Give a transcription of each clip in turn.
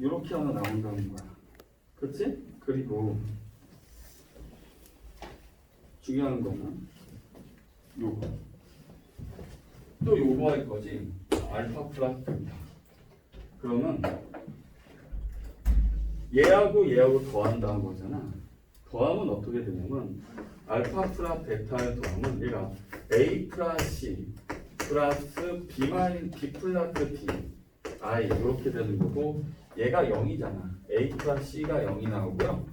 이렇게 하나 나온다는 거야. 그렇지? 그리고 중요한 거는 요거. 또 요거 할 거지. 알파 플러스 베타. 그러면 얘하고 얘하고 더한다는 거잖아. 더하면 어떻게 되냐면 알파 플러스 베타를 더하면 얘가 a 플러스 c 플러스 b 마이 b 플러스 b i 이렇게 되는 거고 얘가 0이잖아. a 플러스 c가 0이 나오고요.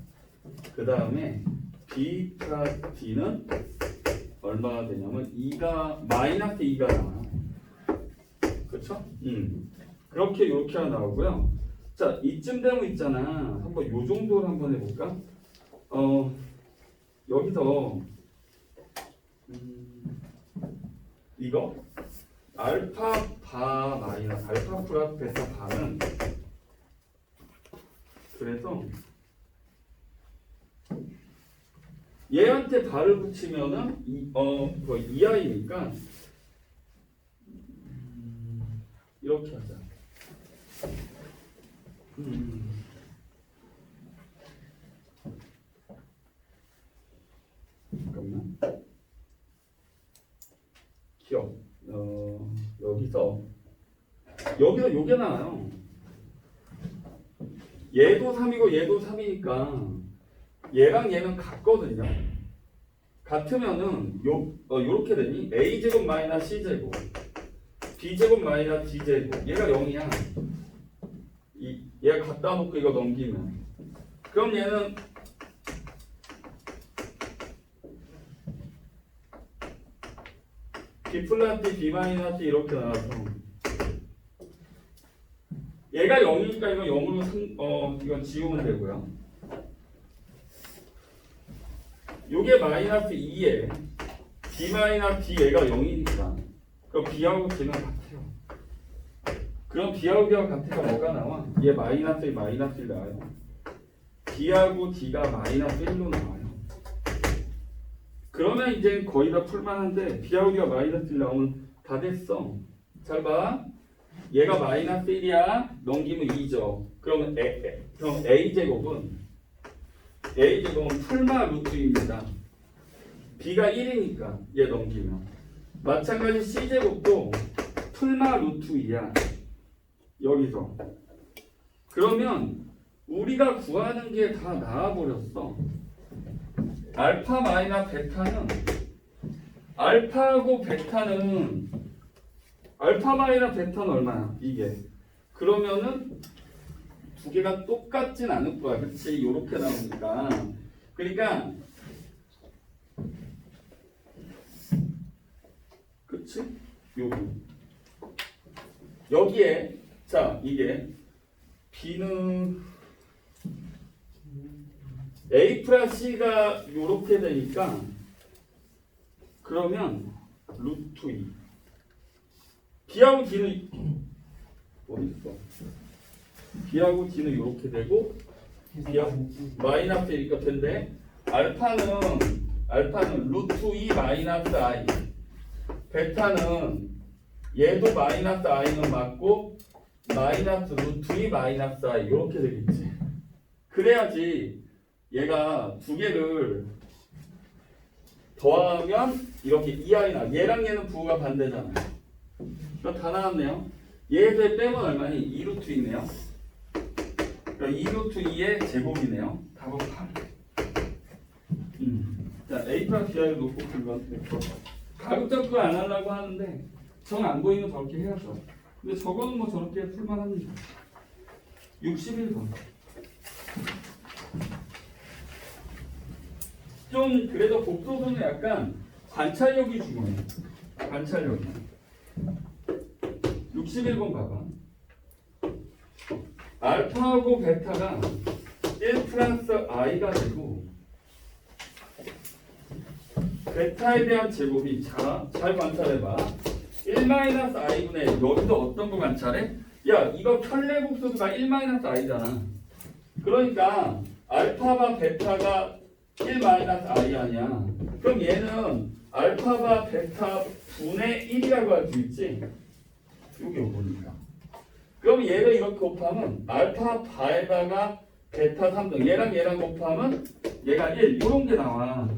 그 다음에 b 플러스 d는 얼마가 되냐면 2가 마이너스 2가 나와요. 그렇죠? 음. 그렇게 이렇게 나오고요. 자, 이쯤 되면 있잖아. 한번 요 정도로 한번 해볼까? 어, 여기서 음, 이거 알파 바 마이너스 알파 플러스 베타 바는 그래서 얘한테 바를 붙이면은 이, 어, 그 2i니까 음, 이렇게 하자. 음. 잠깐만. 기억. 어, 여기서 여기서 요게 나와요. 얘도 3이고 얘도 3이니까 얘랑 얘는 같거든요. 같으면은 요 어, 요렇게 되니 a 제곱 마이너스 c 제곱 b 제곱 마이너스 d 제곱 얘가 0이야. 이 얘가 갖다 놓고 이거 넘기면 그럼 얘는 b 플러스 b 마이너스 이렇게 나와서 얘가 0이니까 이거 0으로 승, 어 이건 지우면 되고요. 요게 마이너스 2에 b 마이너스 b 얘가 0이니까 그럼 b하고 d는 같아요. 그럼 b하고 b하고 같으니까 뭐가 나와? 얘 마이너스 1 마이너스 1 나와요. b하고 d가 마이너스 1로 나와요. 그러면 이제 거의 다 풀만한데 d가 마이너스 1 나오면 다 됐어. 잘 봐. 얘가 마이너스 1이야. 넘기면 2죠. 그러면 A, 그럼 a 제곱은 a 제곱은 풀마 루트입니다. b가 1이니까 얘 넘기면 마찬가지 c 제곱도 풀마 루트 2야. 여기서 그러면 우리가 구하는 게 다 나와 버렸어. 알파 마이너스 베타는 알파하고 베타는 알파 마이너스 베타는 얼마야? 이게 그러면은 두 개가 똑같진 않을 거야. 그렇지? 요렇게 나오니까 그러니까 그치? 요거 여기에 자 이게 B는 A 플러스 C가 요렇게 되니까 그러면 루트 2 B하고 D는 어디 있어? B하고 D는 요렇게 되고 B하고 마이너스 1일 텐데 알파는 알파는 루트 2 마이너스 I 베타는 얘도 마이너스 i는 맞고 마이너스 루트 2 마이너스 i 이렇게 되겠지. 그래야지 얘가 두 개를 더하면 이렇게 2i 나. 얘랑 얘는 부호가 반대잖아. 이거 다 나왔네요. 얘들 빼면 얼마니? 2 루트 2네요. 그럼 2 루트 2의 제곱이네요. 답은 8. 음. 자, a 플러스 b를 놓고 풀면 가급적 안 하려고 하는데 정 안 보이면 저렇게 해야죠. 근데 저거는 뭐 저렇게 풀만 합니다. 61번. 좀 그래도 복도서는 약간 관찰력이 중요해. 관찰력이. 61번 봐봐. 알파하고 베타가 1 플러스 i가 되고 베타에 대한 제곱이 자, 잘 관찰해봐. 1-i분의 여기도 어떤 거 관찰해? 야 이거 편례복수가 1-i잖아. 그러니까 알파바 베타가 1-i 아니야. 그럼 얘는 알파바 베타 분의 1이라고 할 수 있지? 이게 오니까. 그럼 얘를 이렇게 곱하면 알파 바에다가 베타 3등 얘랑 얘랑 곱하면 얘가 1 이런 게 나와.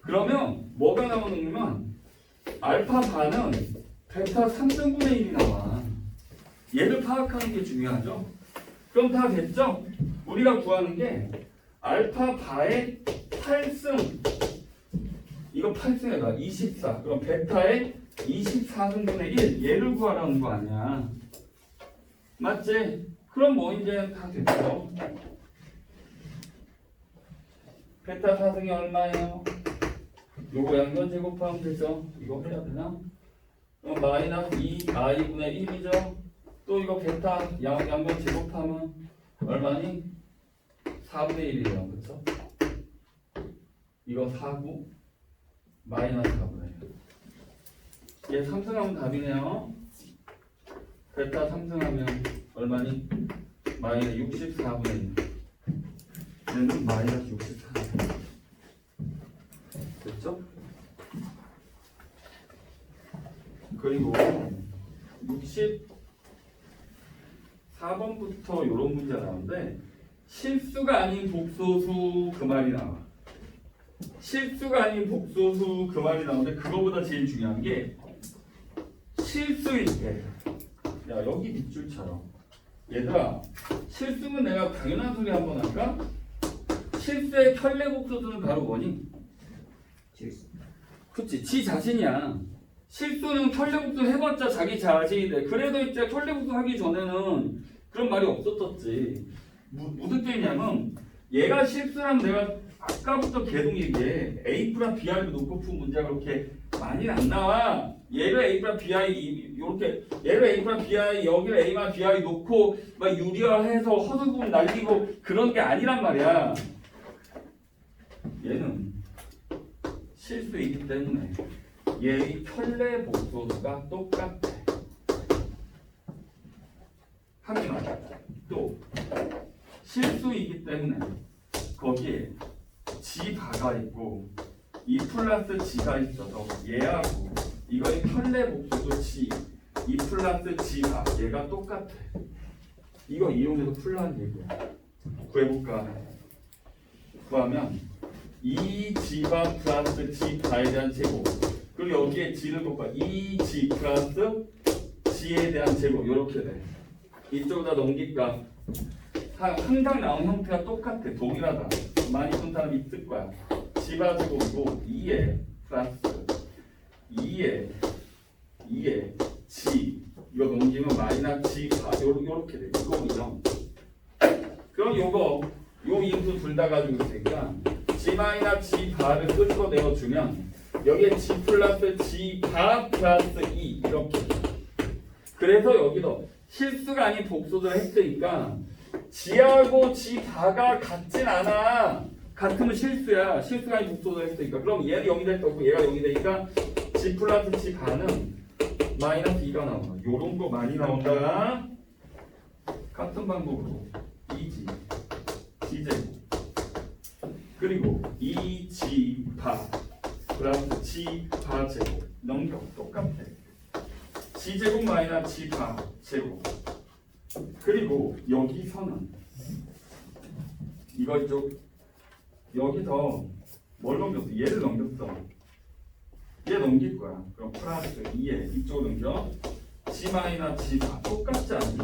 그러면 뭐가 나오느냐면 알파 바는 베타 3등분의 1이 나와. 얘를 파악하는 게 중요하죠. 그럼 다 됐죠? 우리가 구하는 게 알파 바의 8승 이거 8승에다 24 그럼 베타의 24승분의 1 얘를 구하라는 거 아니야 맞지? 그럼 뭐 이제 다 됐죠 베타 4승이 얼마예요? 요거 양변 제곱하면 되죠 이거 해야 되나? 그럼 마이너스 2i분의 1이죠 또 이거 베타 양, 양변 제곱하면 얼마니? 4분의 1이에요 그쵸? 이거 4구 마이너스 4분의 1. 얘 상승하면 답이네요. 베타 상승하면 얼마니? 마이너스 64분의 1. 얘는 마이너스 64. 됐죠? 그리고 64번부터 이런 문제 나오는데 실수가 아닌 복소수 그 말이 나와. 실수가 아닌 복소수 그 말이 나오는데 그거보다 제일 중요한 게 실수일 때. 야 여기 밑줄처럼. 얘들아 실수는 내가 당연한 소리 한번 할까? 실수의 켤레 복소수는 바로 뭐니? 그치 지 자신이야. 실수는 복수 해봤자 자기 자신이 돼. 그래도 이제 복수 하기 전에는 그런 말이 없었었지. 무, 무슨 뜻이냐면 얘가 실수라면 내가 아까부터 계속 얘기해. A 플러 BI를 놓고 푼 문제가 그렇게 많이 안 나와. 얘를 A 플러 BI 이렇게 얘를 A 플러 BI 여기를 A만 BI 놓고 막 유리화해서 허수분 날리고 그런 게 아니란 말이야. 얘는 실수이기 때문에 얘의 켤레 복소수가 똑같아. 하지만 또 실수이기 때문에 거기에 지바가 있고 이 플러스 지가 있어서 얘하고 이거의 켤레 복수도 지, 이 플러스 지바 얘가 똑같아. 이거 이용해서 풀라는 얘기야. 구해볼까? 구하면 이 지바 플러스 지바에 대한 제곱 그리고 여기에 지를 곱하 이지 플러스 지에 대한 제곱 이렇게 돼. 이쪽에다 넘길까? 하- 항상 나온 형태가 똑같아. 동일하다. 많이 본 사람 있을 거야. 지바제곱이고 2에 플러스 2에 2에 지. 이거 넘기면 마이너스 지바 요, 요렇게 돼. 이거 0 그럼 요거 요 인수 둘 다 가지고 있으니까 지 마이너스 지바를 끄집어 내어 주면 여기에 지 플러스 지바 플러스 2 이렇게. 돼. 그래서 여기도 실수가 아닌 복수를 했으니까 지하고 지바가 같진 않아. 같으면 실수야. 실수가 아닌 복수를 했으니까. 그럼 얘는 0이 될 거고 얘가 0이 되니까 지 플러스 지바는 마이너스 2가 나와. 요런 거 많이 나온다. 같은 방법으로 2지, 지제곱 그리고 2지바 플러스 지바 제곱 넘겨 똑같아. 지제곱 마이너스 지바 제곱 그리고 여기서는 이거 이쪽 여기서 뭘 넘겼어? 얘를 넘겼어. 얘 넘길 거야. 그럼 플러스 2에 이쪽 넘겨. G 마이너스 G가 똑같지 않니?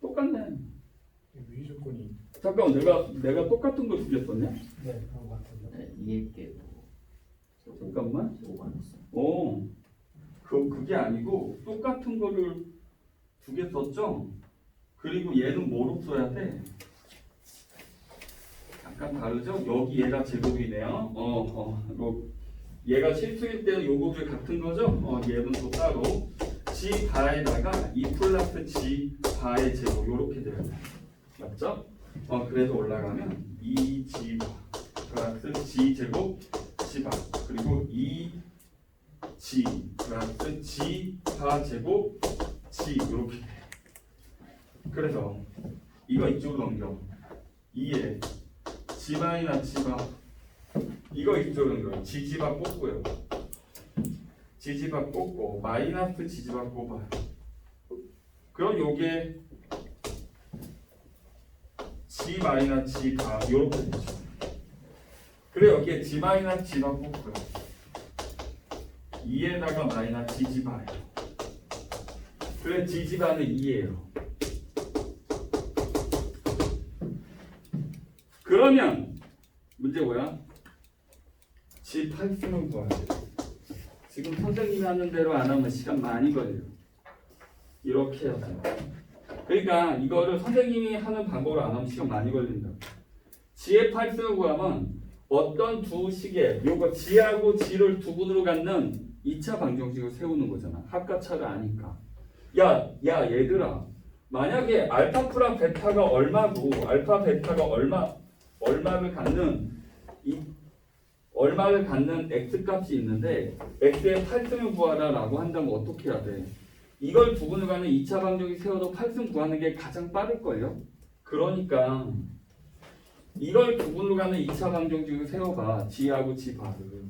똑같네. 위의 조건이 잠깐 내가 내가 똑같은 거 주겠었냐? 네 그런 것 같은데. 네, 이해게 잠깐만. 오반했어. 어, 그, 그게 아니고 똑같은 거를 두 개 썼죠? 그리고 얘는 뭐로 써야 돼? 약간 다르죠? 여기 얘가 제곱이네요. 어, 어, 뭐 얘가 실수일 때는 요거들 같은 거죠? 어, 얘는 또 따로 g 바에다가 2 플러스 g 바의 제곱 요렇게 돼요. 맞죠? 어, 그래서 올라가면 2g 플러스 g 제곱 g 바 그리고 2 G 플러스 G 바 제곱 G 이렇게 돼. 그래서 이거 이쪽으로 넘겨 2에 G 마이너스 G 바 이거 이쪽으로 넘겨 바 뽑고요 지지바 꽂고 마이너스 지지바 꼽아요. 그럼 요게 G 마이너스 G 바 요렇게 되죠. 그래 여기에 G 마이너스 G바 꽂고요. 2에다가 마이너스 G지바예요. 그래 G지바는 2예요. 그러면 문제 뭐야? G 8승을 구하야 돼. 지금 선생님이 하는 대로 안 하면 시간 많이 걸려요. 이렇게 해야 돼요. 그러니까 이거를 선생님이 하는 방법으로 안 하면 시간 많이 걸린다. G의 8승을 구하면 어떤 두 식에 요거 G하고 G를 두 분으로 갖는 2차 방정식을 세우는 거잖아. 합값차를 아니까. 야, 야, 얘들아. 만약에 알파 프라 베타가 얼마고 알파 베타가 얼마 얼마를 갖는 이 얼마를 갖는 x 값이 있는데 x의 8승을 구하라라고 한다면 어떻게 해야 돼? 이걸 두 분을 가는 2차 방정식 세워도 8승 구하는 게 가장 빠를걸요? 그러니까 이걸 두 분으로 가는 2차 방정식을 세워봐 g하고 g 바를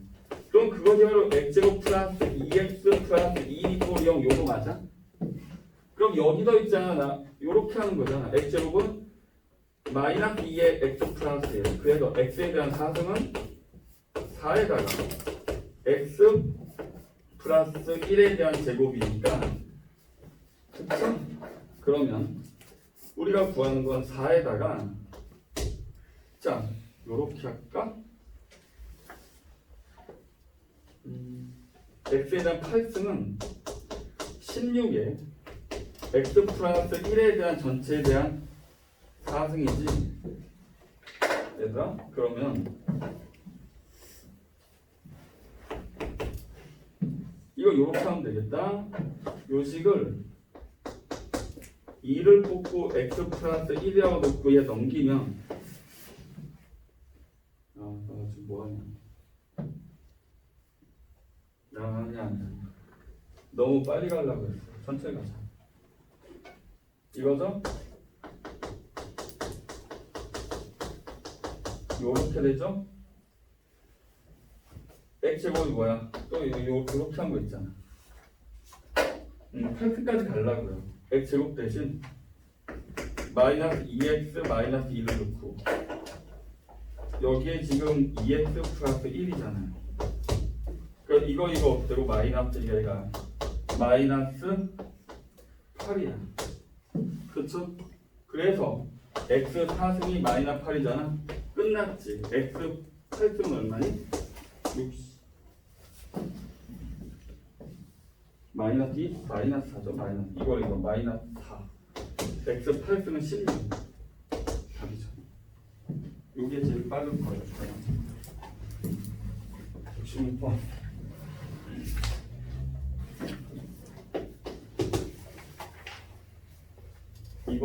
그것이 바로 x제곱 플러스 2x 플러스 2 이퀄 0 요거 맞아? 그럼 여기 더 있잖아 나 요렇게 하는 거잖아 x제곱은 마이너스 2의 x 플러스 1 그래서 x에 대한 사승은 4에다가 x 플러스 1에 대한 제곱이니까 그쵸? 그러면 우리가 구하는 건 4에다가 자 요렇게 할까? 음, x에 대한 8승은 16에 x 플러스 1에 대한 전체에 대한 4승이지. 얘들아 그러면 이거 요렇게 하면 되겠다. 요식을 2를 뽑고 x 플러스 1이라고 놓고 얘 넘기면 아, 나 지금 뭐하냐 아, 아니야 아니야 너무 빨리 가려고 했어 천천히 가자 이거죠? 요렇게 되죠? x제곱이 뭐야? 또 요, 요, 요렇게 한 거 있잖아 음, 8끝까지 가려고요 x제곱 대신 마이너스 2x 마이너스 1을 넣고 여기에 지금 2x 플러스 1이잖아요 그럼 이거 이거 없애고 마이너스 얘가 마이너스 8이야. 그쵸? 그래서 x 4승이 마이너스 8이잖아. 끝났지. x 8승은 얼마니? 60 마이너스 2? 마이너스 4죠 마이너스. 이거 이거 마이너스 4 x 8승은 16 답이죠. 요게 제일 빠른 거예요. 66번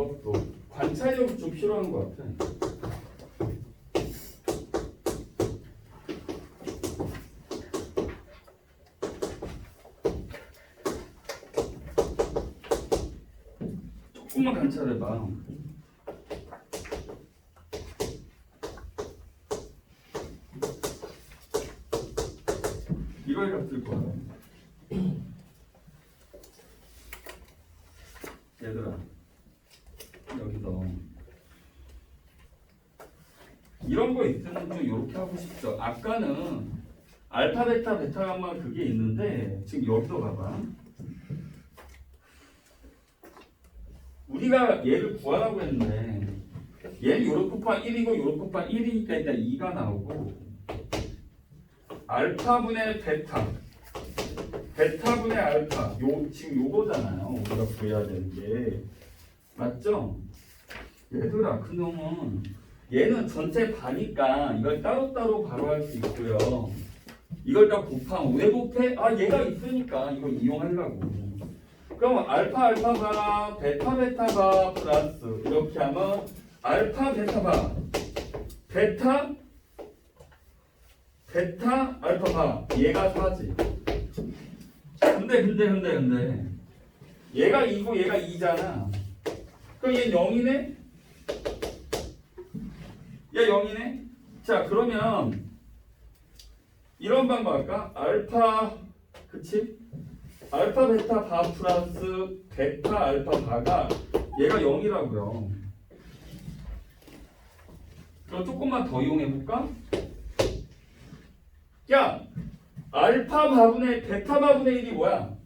이것도 관찰력이 좀 필요한 것 같아 조금만 관찰해봐. 이걸 갖을 거야 얘들아 여기서 이런 좀 이렇게 하고 싶죠. 아까는 알파, 베타, 베타, 감마 그게 있는데 지금 여기서 봐봐. 우리가 얘를 구하라고 했는데 얘는 요렇게 곱한 1이고 요렇게 곱한 1이니까 일단 2가 나오고 알파분의 베타 베타분의 알파 요 지금 요거잖아요. 우리가 구해야 되는 게 맞죠? 얘들아 그놈은 얘는 전체 반이니까 이걸 따로따로 바로 할 수 있고요. 이걸 다 곱하면 왜 곱해? 아 얘가 있으니까 이걸 이용하려고. 그럼 알파 알파가 베타 베타가 플러스. 이렇게 하면 알파 베타가 베타 베타 알파가 얘가 4지. 근데 근데 근데 근데 얘가 2고 얘가 2잖아. 그럼 얘 0이네? 얘 0이네? 자 그러면 이런 방법 할까? 알파 그치? 알파 베타 바 플러스 베타 알파 바가 얘가 0이라고요. 그럼 조금만 더 이용해 볼까? 야, 알파 바분의 베타 바분의 1이 뭐야?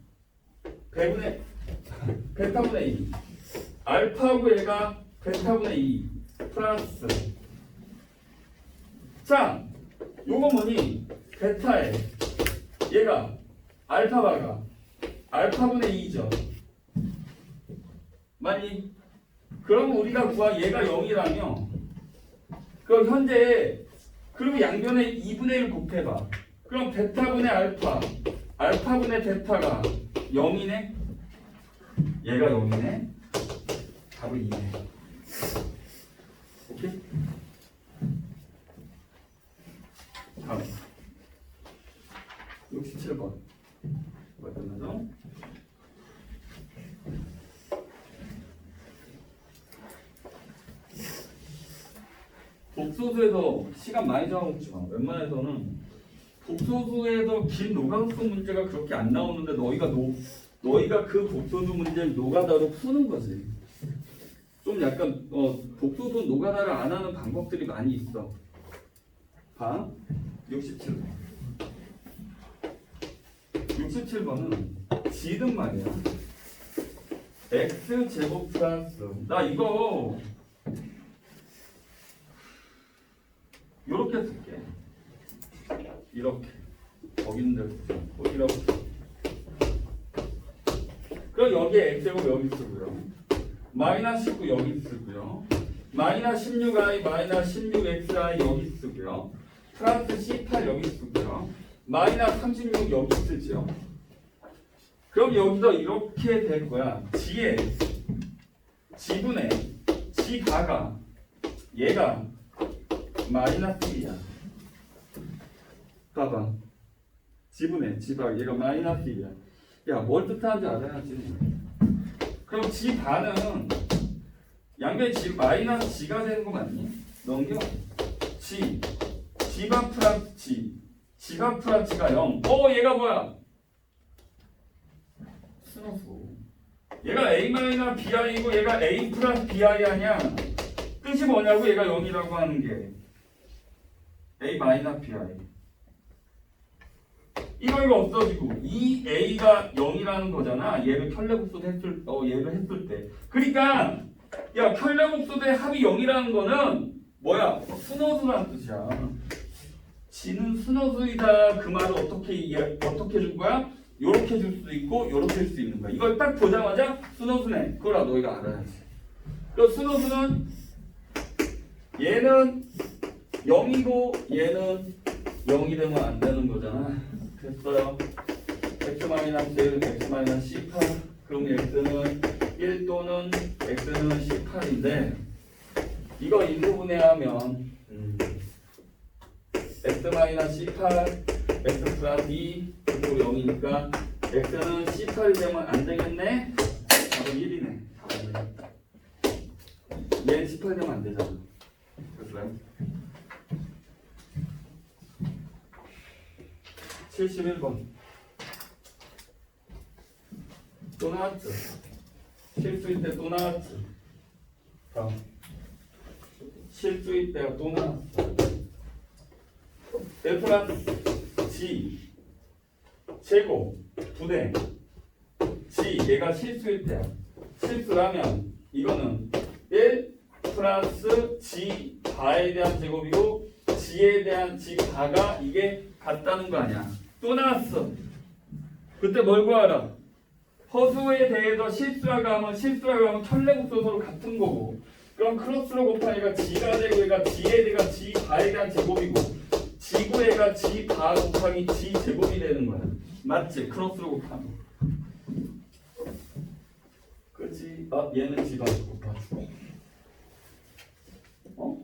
배분의 베타분의 2. 알파고 얘가 베타분의 2 플러스. 자, 요거 뭐니? 베타에 얘가 알파 바가 알파분의 2죠. 맞니? 그럼 우리가 구할 얘가 0이라며 그럼 현재 그리고 양변에 2분의 1 곱해봐. 그럼 베타분의 알파 알파분의 베타가 0이네? 얘가 0이네? 답은 2네. 오케이? 다음 67번. 뭐 끝나죠? 복소수에서 시간 많이 잡아먹지만 웬만해서는 복소수에서 긴 노가수 문제가 그렇게 안 나오는데 너희가 노, 너희가 그 복소수 문제를 노가다로 푸는 거지. 좀 약간 어, 복소수 노가다를 안 하는 방법들이 많이 있어. 봐. 67번 67번은 지든 말이야. X 제곱 플러스 나 이거 요렇게 쓸게. 이렇게. 거긴들 뭐 이렇게. 그럼 여기에 x제곱 여기 쓰고요. 마이너스 19 여기 쓰고요. 마이너스 16i 마이너스 16xi 여기 쓰고요. 플러스 C8 여기 쓰고요 마이너스 36 여기 쓰죠 그럼 여기서 이렇게 될 거야. 지에 지분의 지가가 얘가 마이너스 1이야. 봐봐. 지분의 지바 얘가 마이너스 1이야. 야 뭘 뜻하는지 알아야지? 그럼 지 반은 양변 지 마이너스 지가 되는 거 맞니? 넘겨. 지. 지바 플러스 지 지바 플러스 지가 0 어, 얘가 뭐야? 순호수. 얘가 a 마이너스 bi이고 얘가 a 플러스 bi 아니야. 뜻이 뭐냐고 얘가 0이라고 하는 게. A 마이너스 bi. 이거 이거 없어지고. 이 a가 0이라는 거잖아. 얘를 켤레국소대 했을 어 얘를 했을 때. 그러니까 야 켤레국소대 합이 0이라는 거는 뭐야? 순호수란 뜻이야 지는 순호수이다 그 말을 어떻게 이해, 어떻게 줄 거야 요렇게 줄 수도 있고 요렇게 줄 수 있는 거야 이걸 딱 보자마자 순호수네 그거라 너희가 알아야지 그 순호수는 얘는 0이고 얘는 0이 되면 안 되는 거잖아. 됐어요. x 마이너스 1, x 마이너스 18. 그럼 x는 1 또는 x는 18인데 이거 인부분해하면 음, x 마이너스 18, x 플러스 2 그리고 0이니까 x는 18이 되면 안 되겠네. 답은 1이네. 얘는 18 되면 안 되잖아. 됐어요? 71번 또 나왔죠? 실수일 때 또 나왔죠? 다음 실수일 때가 또 나왔어 F G 제곱 부대 G 얘가 실수일 때야 실수라면 이거는 1 플러스 G 바에 대한 제곱이고 G에 대한 G 바가 이게 같다는 거 아니야. 또 나왔어. 그때 뭘 구하라? 허수에 대해서 실수라고 하면 실수라고 하면 천레국소서로 같은 거고. 그럼 크로스로 곱하니까 G가 되고 얘가 G에 대가 G 바에 대한 제곱이고 지구에가 G 바 곱하기 G 제곱이 되는 거야 맞지? 크로스로 곱하면 그치? 아 얘는 바 곱하고 어?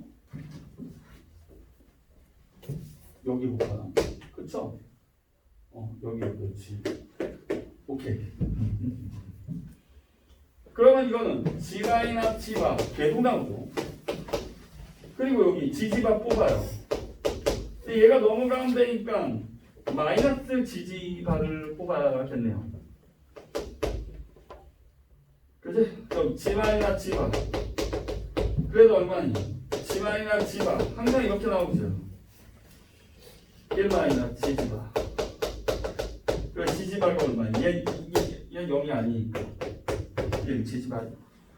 여기 곱하나? 그쵸? 어 여기 그렇지 오케이 그러면 이거는 G라인합 G바 계속 나오죠 그리고 여기 G지바 뽑아요 근데 얘가 넘어가면 되니까 마이너스 지지바를 뽑아야겠네요. 그지? 그럼 마이너스 G바. 그래도 얼마니? 마이너스 G바. 항상 이렇게 나오죠. 1 마이너스 G지바. 그 G지바가 얼마니? 얘, 얘, 얘 0이 아니니까. 얘 G지바.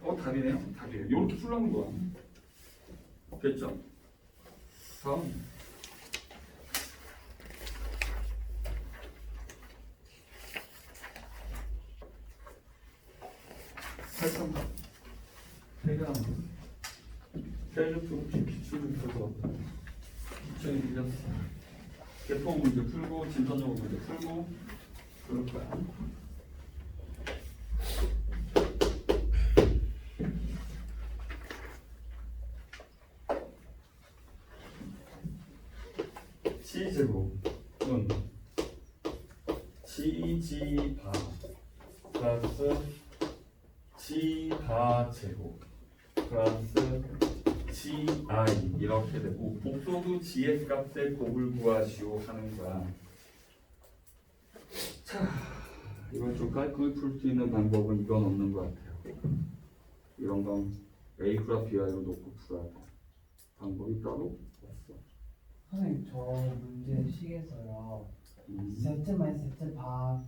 어, 답이네요. 답이에요. 이렇게 풀라는 거야. 됐죠? 다음. 살짝 해가 셀루트 기출을 풀고 기출이 밀렸어 개포 문제 풀고 진선적으로 문제 풀고 그럴 거야 GS 값의 곱을 구하시오 하는 거야. 자, 이걸 좀 깔끔히 풀 수 있는 방법은 이건 없는 것 같아요. 이런 건 A 플러스 BI로 놓고 풀어야 돼. 방법이 따로 없어. 선생님 저 문제 식에서요 음. 세트 마이너스 세트 바랑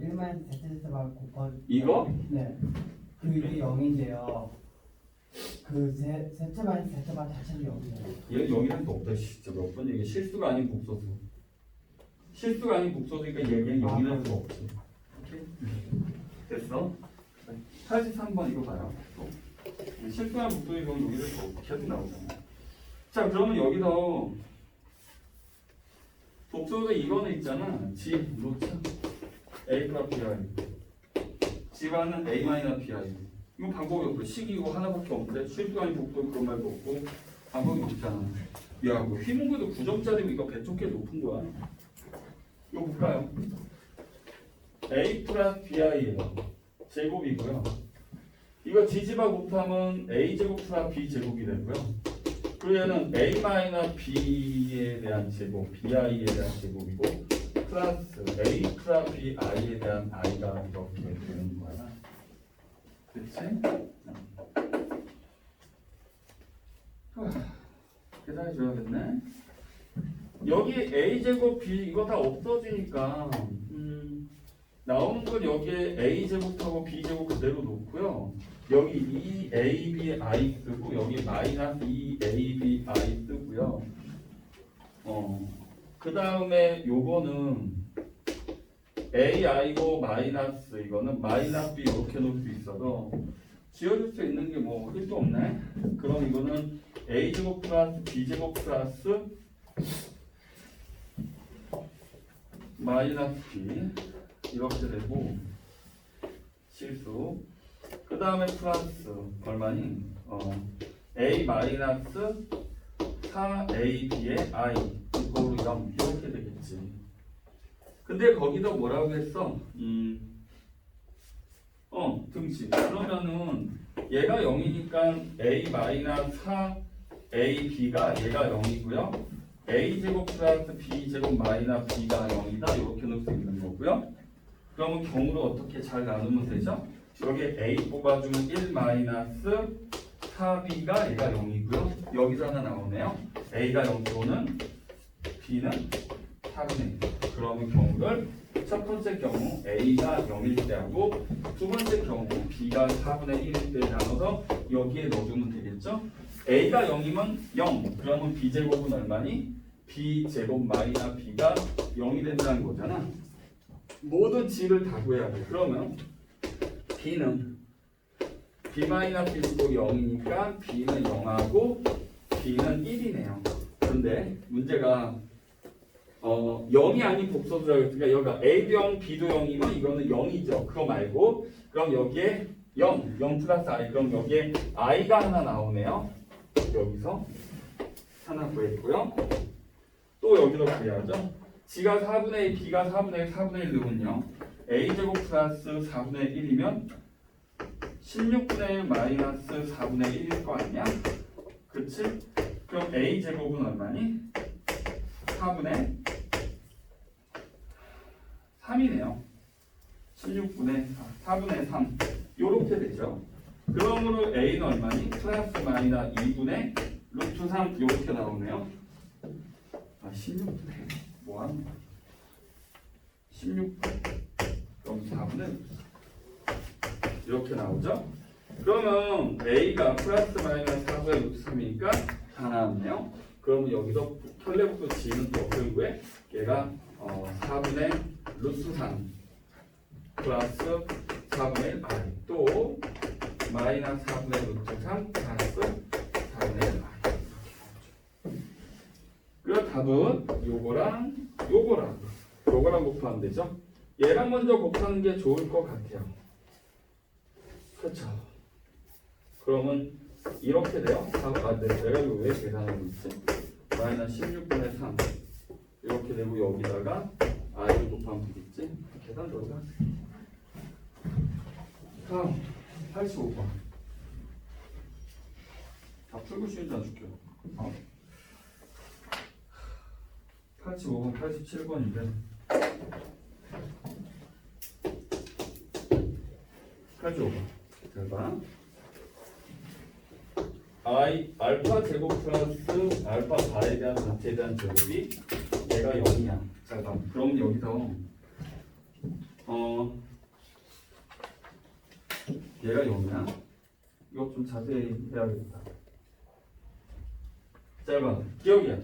1 마이너스 세트 세트 바 곱하 이거? 네 그게 0인데요 그 세, 세트 마이너스 세트 바 자체는 0이에요 얘 여기는 또 없다. 진짜 몇 번 얘기 실수가 아닌 복소수. 실수가 아닌 복소수니까 얘는 여기는 또 없지. 오케이? 됐어? 83번 이거 봐요. 또. 실수한 복소의 경우 여기를 또 계속 나오잖아. 자 그러면 여기서 복소수 이거는 있잖아. G 놓자. A 플러스 BI. G반은 A 마이너스 BI. 이거 방법이 없어. 식이고 하나밖에 없는데 실수 아닌 복소 그런 말도 없고 방법이 없잖아. 야, 뭐 휘문구도 9점짜리고 이거 배쪽게 높은 거야. 이거 볼까요? A 플러스 BI예요. 제곱이고요. 이거 G지바 곱하면 A 제곱 플러스 B 제곱이 되고요. 얘는 A 마이너스 B에 대한 제곱, BI에 대한 제곱이고 플러스 A 플러스 BI에 대한 I가 이렇게 되는 거야. 그치? 계산해 줘야겠네. 여기 a 제곱 b 이거 다 없어지니까 음, 나오는 건 여기에 a 제곱하고 b 제곱 그대로 놓고요. 여기 2 a b i 쓰고 여기 마이너스 2 a b i 쓰고요. 어, 그 다음에 요거는 a i고 마이너스 이거는 마이너스 b 이렇게 놓을 수 있어서 지워줄 수 있는 게뭐 끝도 없네. 그럼 이거는 a 제곱 플러스 b 제곱 플러스 마이너스 b 이렇게 되고 실수 그 다음에 플러스 얼마니? 어, a 마이너스 4ab의 i 이거로 0 이렇게 되겠지 근데 거기다 뭐라고 했어? 음, 어 등식 그러면은 얘가 0이니까 a 마이너스 4ab가 얘가 0이고요 a 제곱 플러스 b 제곱 마이너스 b가 0이다 이렇게 넣을 수 있는 거고요. 그러면 경우를 어떻게 잘 나누면 되죠? 여기에 a 뽑아주면 1 마이너스 4b가 얘가 0이고요. 여기서 하나 나오네요. a가 0 또는 b는 4분의 1. 그러면 경우를 첫 번째 경우 a가 0일 때 하고 두 번째 경우 b가 4분의 1일 때 나눠서 여기에 넣어주면 되겠죠? a가 0이면 0. 그러면 b 제곱은 얼마니? b 제곱 마이너스 b가 0이 된다는 거잖아. 모든 g를 다 구해야 돼. 그러면 b는 b 마이너스 1도 0이니까 b는 0하고 b는 1이네요. 그런데 문제가 어 0이 아닌 복소수라고 했으니까 여기가 a도 0, b도 0이면 이거는 0이죠. 그거 말고 그럼 여기에 0, 0 플러스 i 그럼 여기에 i가 하나 나오네요. 여기서 하나 구했고요. 또 여기로 구해야죠. g가 4분의 1, b가 4분의 1, 4분의 1 넣으면요. a 제곱 플러스 4분의 1이면 16분의 1 마이너스 4분의 1일 거 아니야? 그치? 그럼 a 제곱은 얼마니? 4분의 3이네요. 16분의 4, 4분의 3 요렇게 되죠. 그러므로 A는 얼마니? 플러스 마이너스 2분의 루트 3 요렇게 나오네요. 아 16분의 뭐하는 거야? 16 그럼 4분의 이렇게 나오죠? 그러면 A가 플러스 마이너스 4분의 루트 3이니까 다 나왔네요. 그러면 여기서 혈레부터 G는 또 구해? 얘가 어, 4분의 루트 3 플러스 4분의 1i 또 마이너스 4분의 루트 3 플러스 4분의 1i 그리고 답은 요거랑 요거랑 요거랑 곱하면 되죠? 얘랑 먼저 곱하는 게 좋을 것 같아요. 그렇죠? 그러면 이렇게 돼요. 아, 아, 네, 내가 이거 왜 계산하고 있지? 마이너스 16분의 3 이렇게 되고 여기다가 i를 곱하면 되겠지? 계산 들어가. 다음 85번. 다 풀고 쉬운 줄 줄게요. 어? 85번, 87번인데 85번. 잘 봐. I 알파 제곱 플러스 알파 바에 대한 전체에 대한 제곱이 얘가 0이야. 자, 그럼 그럼 여기서 어 얘가 0이야. 이거 좀 자세히 해야겠다. 짧아. 기억이야.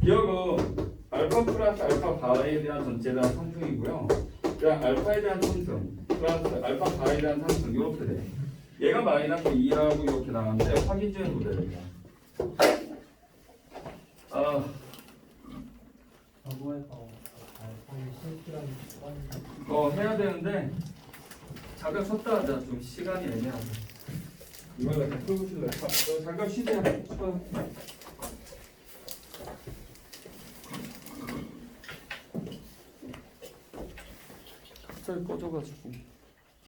기억은 알파 플러스 알파 바에 대한 전체에 대한 상승이고요. 그냥 알파에 대한 상승 플러스 알파 바에 대한 상승 이렇게 돼. 얘가 마이너스 2라고 이렇게 나왔는데 확인주의 모델입니다. 아, 실수라는 어 해야 되는데 잠깐 쉬었다 하자. 좀 시간이 애매하다. 이거 약간 끌고 실래? 잠깐 쉬자. 갑자기 꺼져가지고.